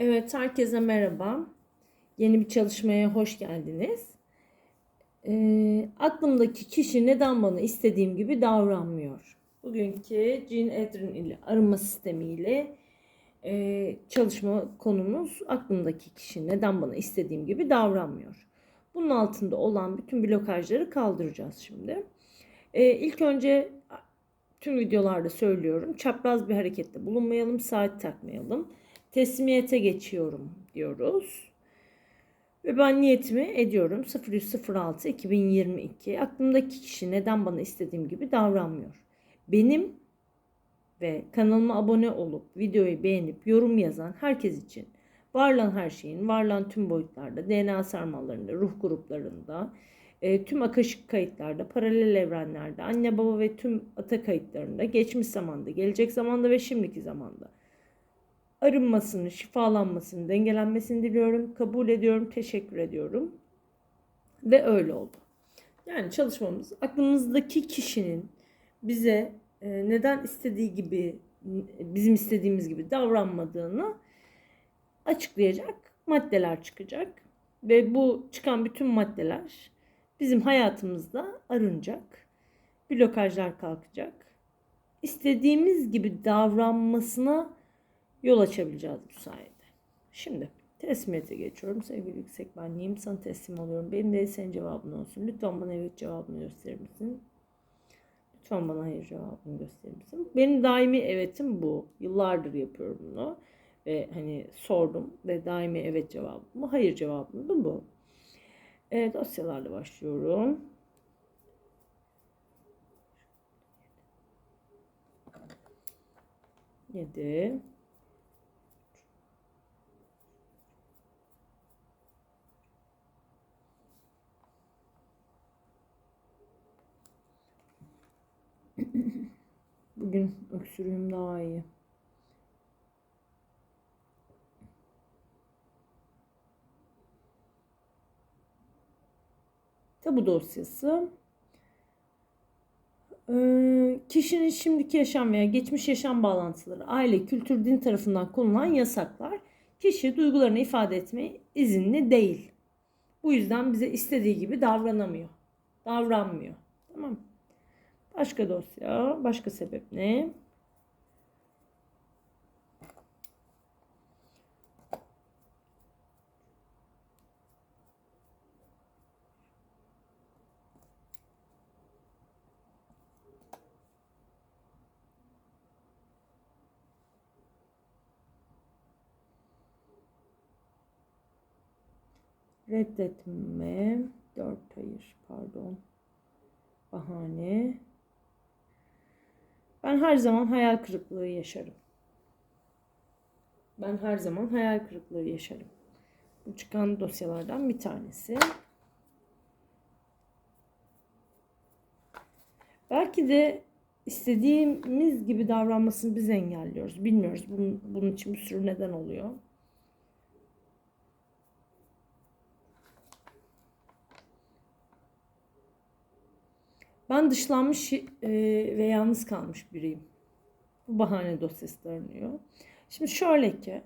Evet, herkese merhaba. Yeni bir çalışmaya hoş geldiniz. Ee, aklımdaki kişi neden bana istediğim gibi davranmıyor? Bugünkü Jean Edrin ile arınma sistemiyle e, çalışma konumuz aklımdaki kişi neden bana istediğim gibi davranmıyor? Bunun altında olan bütün blokajları kaldıracağız şimdi. Ee, ilk önce tüm videolarda söylüyorum. Çapraz bir harekette bulunmayalım, saat takmayalım. Teslimiyete geçiyorum diyoruz. Ve ben niyetimi ediyorum 0106 2022. Aklımdaki kişi neden bana istediğim gibi davranmıyor? Benim ve kanalıma abone olup videoyu beğenip yorum yazan herkes için varlan her şeyin, varlan tüm boyutlarda, DNA sarmallarında, ruh gruplarında, e, tüm akaşık kayıtlarda, paralel evrenlerde, anne baba ve tüm ata kayıtlarında, geçmiş zamanda, gelecek zamanda ve şimdiki zamanda arınmasını, şifalanmasını, dengelenmesini diliyorum. Kabul ediyorum, teşekkür ediyorum. Ve öyle oldu. Yani çalışmamız aklımızdaki kişinin bize e, neden istediği gibi, bizim istediğimiz gibi davranmadığını açıklayacak maddeler çıkacak. Ve bu çıkan bütün maddeler bizim hayatımızda arınacak. Blokajlar kalkacak. İstediğimiz gibi davranmasına yol açabileceğiz bu sayede. Şimdi teslimiyete geçiyorum. Sevgili yüksek benliğim sana teslim oluyorum. Benim de senin cevabın olsun. Lütfen bana evet cevabını gösterir misin? Lütfen bana hayır cevabını gösterir misin? Benim daimi evetim bu. Yıllardır yapıyorum bunu. Ve hani sordum ve daimi evet cevabım bu. Hayır cevabım da bu. Evet dosyalarla başlıyorum. Yedi. Bugün öksürüğüm daha iyi. Tabu dosyası. Ee, kişinin şimdiki yaşam veya geçmiş yaşam bağlantıları, aile, kültür, din tarafından konulan yasaklar kişi duygularını ifade etmeye izinli değil. Bu yüzden bize istediği gibi davranamıyor. Davranmıyor. Tamam mı? Başka dosya, başka sebep ne? Reddetme, dört hayır, pardon. Bahane. Ben her zaman hayal kırıklığı yaşarım. Ben her zaman hayal kırıklığı yaşarım. Bu çıkan dosyalardan bir tanesi. Belki de istediğimiz gibi davranmasını biz engelliyoruz. Bilmiyoruz. Bunun, bunun için bir sürü neden oluyor. Ben dışlanmış e, ve yalnız kalmış biriyim. Bu bahane dosyası aranıyor. Şimdi şöyle ki,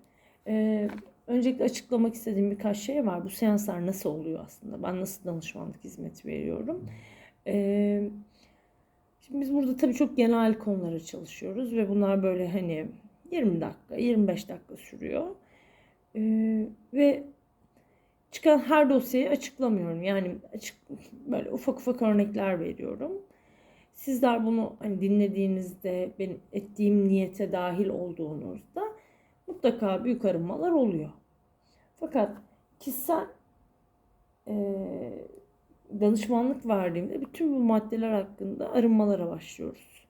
e, öncelikle açıklamak istediğim birkaç şey var. Bu seanslar nasıl oluyor aslında? Ben nasıl danışmanlık hizmeti veriyorum? E, şimdi biz burada tabii çok genel konulara çalışıyoruz ve bunlar böyle hani 20 dakika, 25 dakika sürüyor. ve çıkan her dosyayı açıklamıyorum. Yani açık böyle ufak ufak örnekler veriyorum. Sizler bunu hani dinlediğinizde benim ettiğim niyete dahil olduğunuzda mutlaka büyük arınmalar oluyor. Fakat kişisel e, danışmanlık verdiğimde bütün bu maddeler hakkında arınmalara başlıyoruz.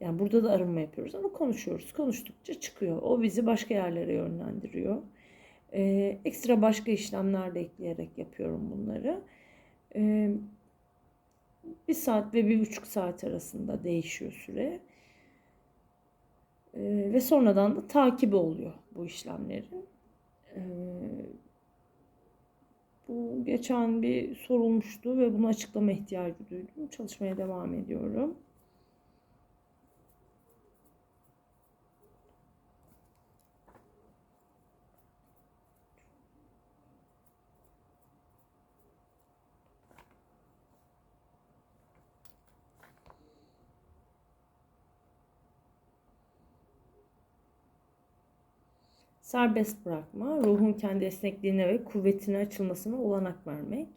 Yani burada da arınma yapıyoruz ama konuşuyoruz. Konuştukça çıkıyor. O bizi başka yerlere yönlendiriyor. Ee, ekstra başka işlemler de ekleyerek yapıyorum bunları. Ee, bir saat ve bir buçuk saat arasında değişiyor süre. Ee, ve sonradan da takibi oluyor bu işlemlerin. Ee, bu geçen bir sorulmuştu ve bunu açıklama ihtiyacı duydum. Çalışmaya devam ediyorum. Serbest bırakma, ruhun kendi esnekliğine ve kuvvetine açılmasına olanak vermek.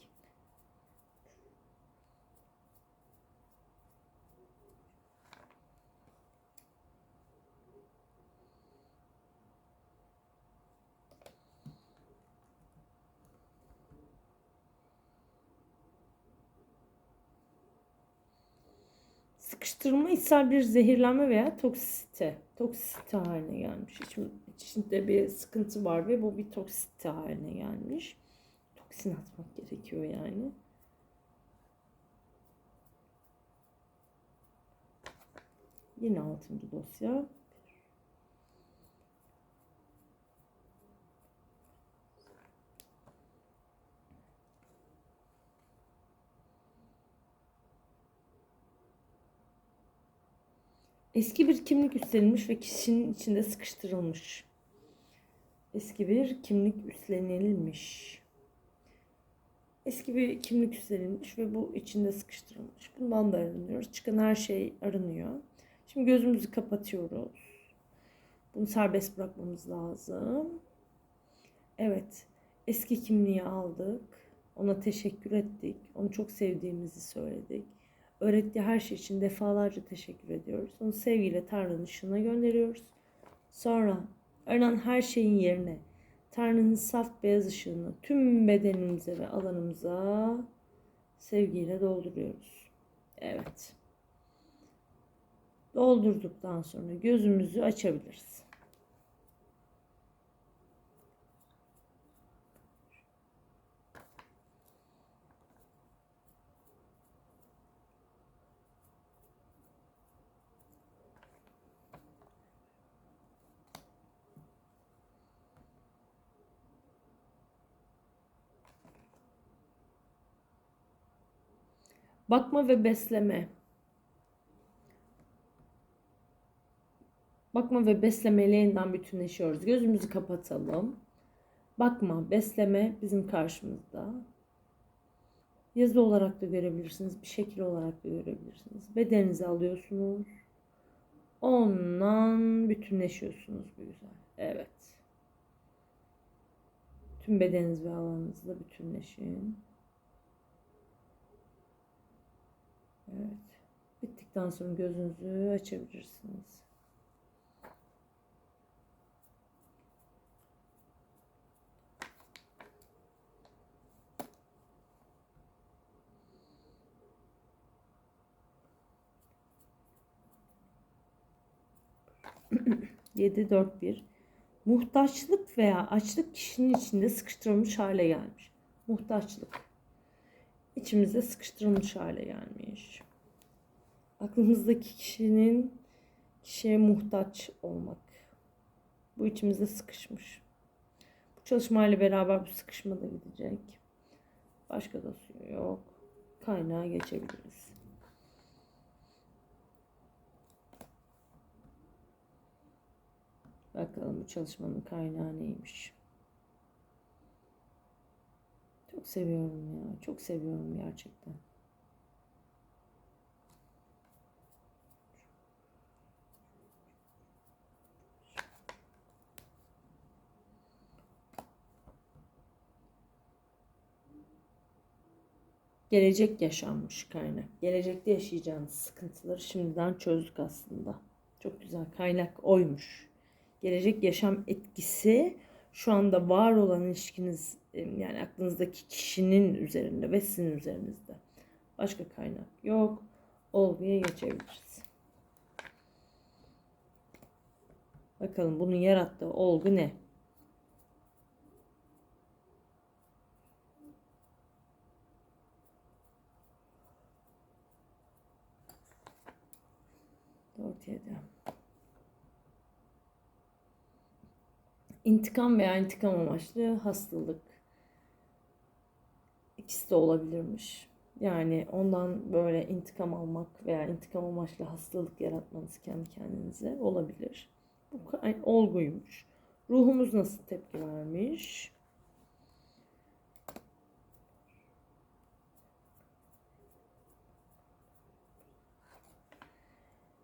Sıkıştırma içsel bir zehirlenme veya toksite. Toksite haline gelmiş. İçinde bir sıkıntı var ve bu bir toksite haline gelmiş. Toksin atmak gerekiyor yani. Yine altıncı dosya. Eski bir kimlik üstlenilmiş ve kişinin içinde sıkıştırılmış. Eski bir kimlik üstlenilmiş. Eski bir kimlik üstlenilmiş ve bu içinde sıkıştırılmış. Bundan da arınıyoruz. Çıkan her şey arınıyor. Şimdi gözümüzü kapatıyoruz. Bunu serbest bırakmamız lazım. Evet. Eski kimliği aldık. Ona teşekkür ettik. Onu çok sevdiğimizi söyledik öğrettiği her şey için defalarca teşekkür ediyoruz. Onu sevgiyle Tanrı'nın ışığına gönderiyoruz. Sonra aranan her şeyin yerine Tanrı'nın saf beyaz ışığını tüm bedenimize ve alanımıza sevgiyle dolduruyoruz. Evet. Doldurduktan sonra gözümüzü açabiliriz. Bakma ve besleme. Bakma ve beslemeyle yeniden bütünleşiyoruz. Gözümüzü kapatalım. Bakma, besleme bizim karşımızda. Yazı olarak da görebilirsiniz. Bir şekil olarak da görebilirsiniz. Bedeninizi alıyorsunuz. Ondan bütünleşiyorsunuz bu güzel. Evet. Tüm bedeniniz ve alanınızla bütünleşin. Evet. Bittikten sonra gözünüzü açabilirsiniz. Yedi dört bir. Muhtaçlık veya açlık kişinin içinde sıkıştırılmış hale gelmiş. Muhtaçlık içimizde sıkıştırılmış hale gelmiş. Aklımızdaki kişinin kişiye muhtaç olmak. Bu içimizde sıkışmış. Bu çalışmayla beraber bu sıkışma da gidecek. Başka da suyu yok. Kaynağa geçebiliriz. Bakalım bu çalışmanın kaynağı neymiş. Çok seviyorum ya. Çok seviyorum gerçekten. Gelecek yaşanmış kaynak. Gelecekte yaşayacağınız sıkıntıları şimdiden çözdük aslında. Çok güzel kaynak oymuş. Gelecek yaşam etkisi şu anda var olan ilişkiniz yani aklınızdaki kişinin üzerinde ve sizin üzerinizde. Başka kaynak yok. Olguya geçebiliriz. Bakalım bunun yarattığı olgu ne? Dört yedi. İntikam veya intikam amaçlı hastalık. İkisi de olabilirmiş. Yani ondan böyle intikam almak veya intikam amaçlı hastalık yaratmanız kendi kendinize olabilir. Bu olguymuş. Ruhumuz nasıl tepki vermiş?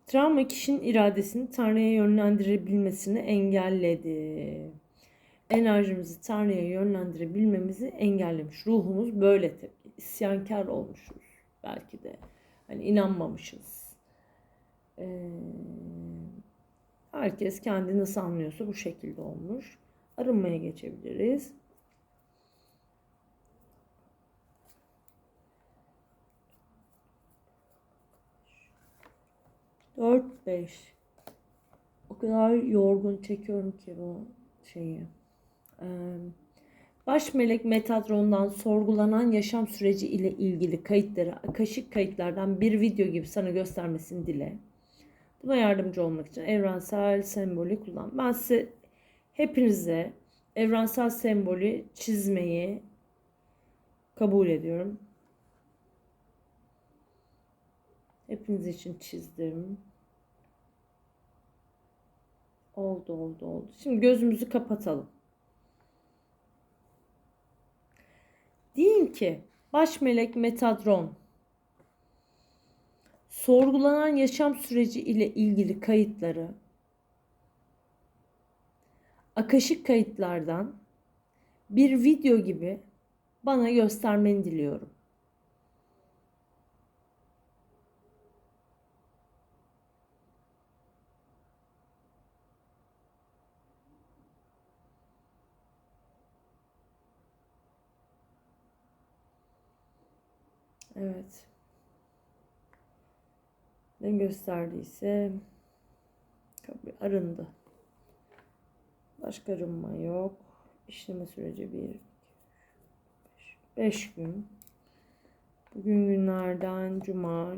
Travma kişinin iradesini Tanrı'ya yönlendirebilmesini engelledi. Enerjimizi Tanrı'ya yönlendirebilmemizi engellemiş. Ruhumuz böyle tabii. İsyankar olmuşuz belki de. Hani inanmamışız. Ee, herkes kendi nasıl anlıyorsa bu şekilde olmuş. Arınmaya geçebiliriz. Dört beş. O kadar yorgun çekiyorum ki bu şeyi. Baş melek Metatron'dan sorgulanan yaşam süreci ile ilgili kayıtları akışık kayıtlardan bir video gibi sana göstermesini dile. Buna yardımcı olmak için evrensel sembolü kullan. Ben size hepinize evrensel sembolü çizmeyi kabul ediyorum. Hepiniz için çizdim. Oldu oldu oldu. Şimdi gözümüzü kapatalım. Deyin ki baş melek Metadron sorgulanan yaşam süreci ile ilgili kayıtları akışık kayıtlardan bir video gibi bana göstermeni diliyorum. Evet. Ne gösterdiyse arındı. Başka arınma yok. İşleme süreci 1 5 gün. Bugün günlerden cuma,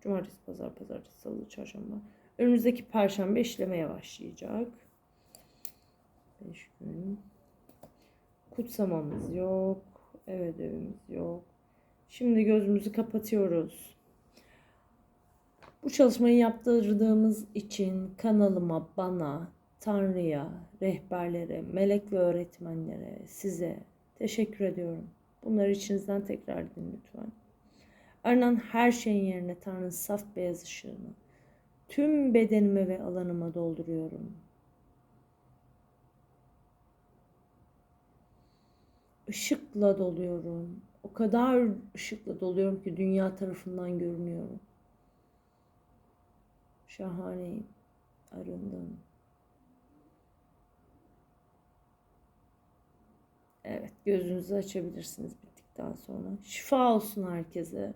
cumartesi, pazar, pazartesi, salı, çarşamba. Önümüzdeki perşembe işlemeye başlayacak. 5 gün. Kutsamamız yok. Ev ödevimiz yok. Şimdi gözümüzü kapatıyoruz. Bu çalışmayı yaptırdığımız için kanalıma, bana, Tanrı'ya, rehberlere, melek ve öğretmenlere, size teşekkür ediyorum. Bunları içinizden tekrar edin lütfen. Aranan her şeyin yerine Tanrı'nın saf beyaz ışığını tüm bedenime ve alanıma dolduruyorum. Işıkla doluyorum. O kadar ışıkla doluyorum ki dünya tarafından görünüyorum. Şahaneyim. Arındım. Evet, gözünüzü açabilirsiniz bittikten sonra. Şifa olsun herkese.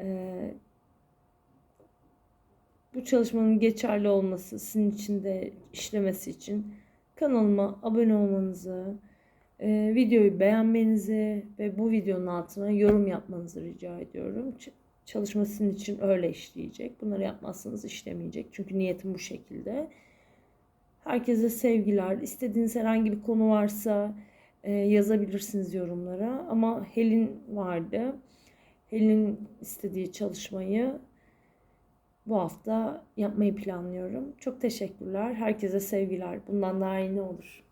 Ee, bu çalışmanın geçerli olması, sizin için de işlemesi için kanalıma abone olmanızı, e, videoyu beğenmenizi ve bu videonun altına yorum yapmanızı rica ediyorum. Ç- çalışma için öyle işleyecek. Bunları yapmazsanız işlemeyecek. Çünkü niyetim bu şekilde. Herkese sevgiler. İstediğiniz herhangi bir konu varsa e, yazabilirsiniz yorumlara. Ama Helin vardı. Helin istediği çalışmayı bu hafta yapmayı planlıyorum. Çok teşekkürler. Herkese sevgiler. Bundan daha iyi ne olur?